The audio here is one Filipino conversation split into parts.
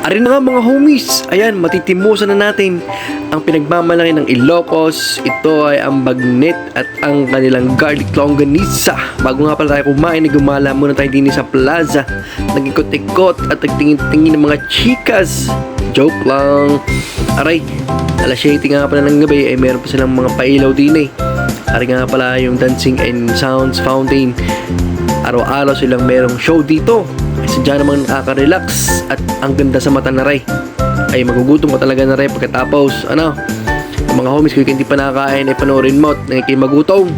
Arin na mga homies, ayan, matitimusan na natin ang pinagmamalaki ng Ilocos. Ito ay ang bagnet at ang kanilang garlic longganisa. Bago nga pala tayo kumain, gumala muna tayo din sa plaza. Nag-ikot-ikot at nagtingin-tingin ng mga chikas. Joke lang. Aray, alas 7 nga pala ng gabi ay meron pa silang mga pailaw din eh. Aray nga pala yung Dancing and Sounds Fountain. Araw-araw silang merong show dito. Sadya namang nakaka-relax at ang ganda sa mata na Ray. Ay magugutom ka talaga na Ray pagkatapos. Ano? Yung mga homies ko hindi pa nakakain ay panoorin mo at nangikay magutom.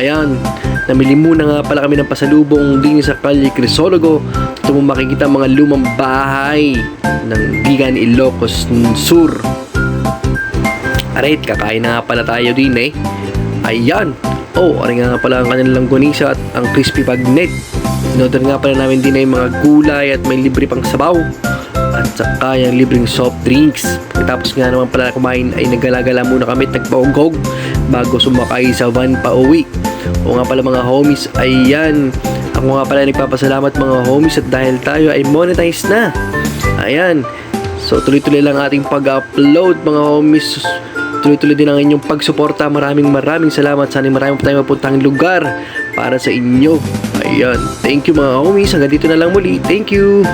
Ayan, namili muna nga pala kami ng pasalubong din sa Kalye Crisologo. Ito mo makikita ang mga lumang bahay ng Bigan Ilocos Sur. Arit, kakain na nga pala tayo din eh. Ayan. Oh, aring nga pala ang kanilang gunisa at ang crispy bagnet. Inorder nga pala namin din ay mga gulay at may libre pang sabaw. At saka yung libreng soft drinks. Pagkatapos nga naman pala kumain ay naggalagala muna kami tagpaugog bago sumakay sa van pa uwi. O nga pala mga homies, ayan. Ako nga pala nagpapasalamat mga homies at dahil tayo ay monetize na. Ayan. So tuloy-tuloy lang ating pag-upload mga homies. Tuloy-tuloy din ang inyong pagsuporta. Maraming maraming salamat. Sana maraming pa tayong mapuntang lugar para sa inyo. Ayan. Thank you mga homies. Hanggang dito na lang muli. Thank you.